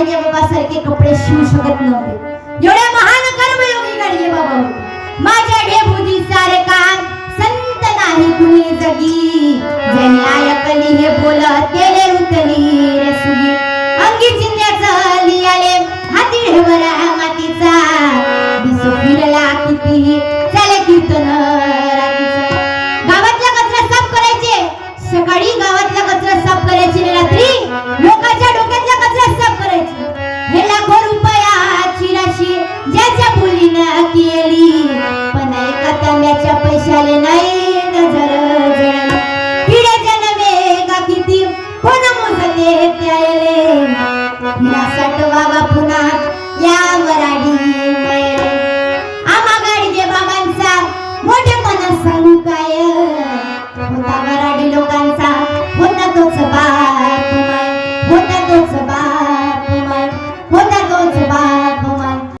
गाडगे बाबा सारखे कपडे शिवू शकत नव्हते. एवढ्या महान कर्मयोगी गाडगे बाबा होते. माझ्या ढेबुजी सारे काम संत नाही कुणी जगी. ज्याने ऐकली हे बोलत तेले उतली रसुली अंगी चिंध्याचं लियाले हाती ढेवर मातीचा. दिसो फिरला कितीही एका पैशाले नाही नजर जळली. नव्हे का किती? कोण मोजते त्याले हिला साठवावा पुन्हा